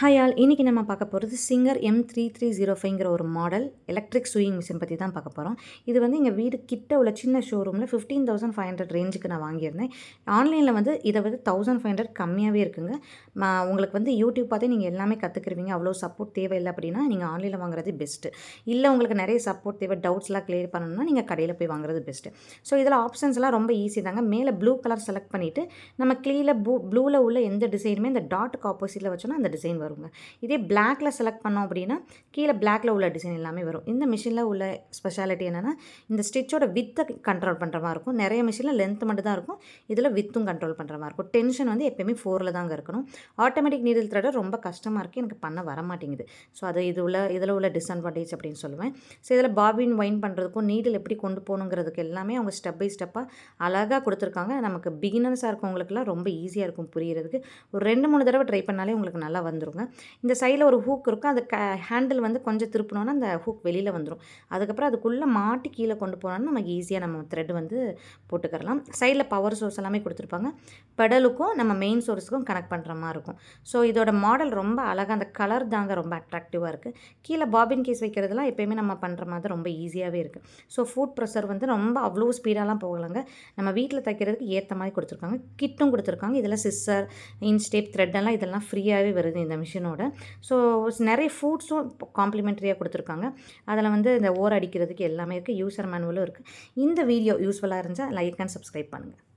Hi all இன்றைக்கி நம்ம பார்க்க போகிறது Singer M three three zero ஃபைவ்ங்கிற ஒரு மாடல் எலக்ட்ரிக் ஸ்விங் மிஷின் பற்றி தான் பார்க்க போகிறோம் இது வந்து எங்கள் வீடு கிட்ட உள்ள சின்ன ஷோரூமில் ஃபிஃப்டீன் தௌசண்ட் ஃபைவ் ஹண்ட்ரட் ரேஞ்சுக்கு நான் வாங்கியிருந்தேன். ஆன்லைனில் வந்து இதை வந்து தௌசண்ட் ஃபைவ் ஹண்ட்ரட் கம்மியாகவே இருக்குங்க. உங்களுக்கு வந்து யூடியூப் பார்த்தே நீங்கள் எல்லாமே கற்றுக்குருவீங்க அவ்வளோ சப்போர்ட் தேவையில்லை அப்படின்னா நீங்கள் ஆன்லைனில் வாங்குறது பெஸ்ட்டு இல்லை உங்களுக்கு நிறைய சப்போர்ட் தேவை டவுட்ஸ்லாம் கிளியர் பண்ணணும்னா நீங்கள் கடையில் போய் வாங்குறது பெஸ்ட்டு ஸோ இதில் ஆப்ஷன்ஸ்லாம் ரொம்ப ஈஸி தாங்க. மேலே ப்ளூ கலர் செலக்ட் பண்ணிவிட்டு நம்ம க்ளீனில் ப்ளூ ப்ளூவில் உள்ள எந்த டிசைனுமே இந்த டாட்டுக்கு ஆப்போசிட்டில் வச்சோன்னா அந்த டிசைன் வருங்க. இதே பிளாக்கில் செலக்ட் பண்ணோம் அப்படின்னா கீழே பிளாக்ல உள்ள டிசைன் எல்லாமே வரும். இந்த மிஷினில் உள்ள ஸ்பெஷாலிட்டி என்னென்னா இந்த ஸ்டிச்சோட வித்தை கண்ட்ரோல் பண்ணுற மாதிரி இருக்கும். நிறைய மிஷினில் லென்த் மட்டும் தான் இருக்கும். இதில் வித்தும் கண்ட்ரோல் பண்ணுற மாதிரி இருக்கும். டென்ஷன் வந்து எப்போயுமே ஃபோரில் தாங்க இருக்கணும். ஆட்டோமேட்டிக் நீடில் த்ரெட் ரொம்ப கஷ்டமாக இருக்குது எனக்கு பண்ண வர மாட்டேங்குது. ஸோ அது இது உள்ள இதில் உள்ள டிஸ்அட்வான்டேஜ் அப்படின்னு சொல்லுவேன். ஸோ இதில் பாபின் வைன் பண்ணுறதுக்கும் நீடில் எப்படி கொண்டு போகணுங்கிறதுக்கு எல்லாமே அவங்க ஸ்டெப் பை ஸ்டெப்பாக அழகாக கொடுத்துருக்காங்க. நமக்கு பிகினர்ஸாக இருக்கவங்களுக்குலாம் ரொம்ப ஈஸியாக இருக்கும் புரிகிறதுக்கு ஒரு ரெண்டு மூணு தடவை ட்ரை பண்ணாலே உங்களுக்கு நல்லா வந்துருங்க. இந்த சைடில் ஒரு ஹூக் இருக்கும். அது க ஹேண்டில் வந்து கொஞ்சம் திருப்பினோன்னா அந்த ஹூக் வெளியில் வந்துடும் அதுக்கப்புறம் அதுக்குள்ளே மாட்டி கீழே கொண்டு போனோன்னா நமக்கு ஈஸியாக நம்ம த்ரெட் வந்து போட்டுக்கிறலாம். சைடில் பவர் சோர்ஸ் எல்லாமே கொடுத்துருப்பாங்க. பெடலுக்கும் நம்ம மெயின் சோர்ஸுக்கும் கனெக்ட் பண்ணுற மாதிரி இருக்கும். ஸோ இதோட மாடல் ரொம்ப அழகாக அந்த கலர் தாங்க ரொம்ப அட்ராக்டிவாக இருக்குது கீழே பாபின் கேஸ் வைக்கிறதுலாம் எப்போயுமே நம்ம பண்ணுற மாதிரி ரொம்ப ஈஸியாகவே இருக்குது ஸோ ஃபுட் ப்ரெஷர் வந்து ரொம்ப அவ்வளோ ஸ்பீடாலாம் போகலைங்க. நம்ம வீட்டில் தைக்கிறதுக்கு ஏற்ற மாதிரி கொடுத்துருக்காங்க. கிட்டும் கொடுத்துருக்காங்க. இதில் சிஸ்ஸர் இன்ஸ்டேப் த்ரெட் எல்லாம் இதெல்லாம் ஃப்ரீயாகவே வருது இந்த மிஷின் மிஷினோட. ஸோ நிறைய ஃபுட்ஸும் காம்ப்ளிமெண்ட்ரியாக கொடுத்துருக்காங்க. அதில் வந்து இந்த ஓர் அடிக்கிறதுக்கு எல்லாமே இருக்குது யூசர் மேனுவலும் இருக்குது இந்த வீடியோ யூஸ்ஃபுல்லாக இருந்தால் லைக் அண்ட் சப்ஸ்கிரைப் பண்ணுங்கள்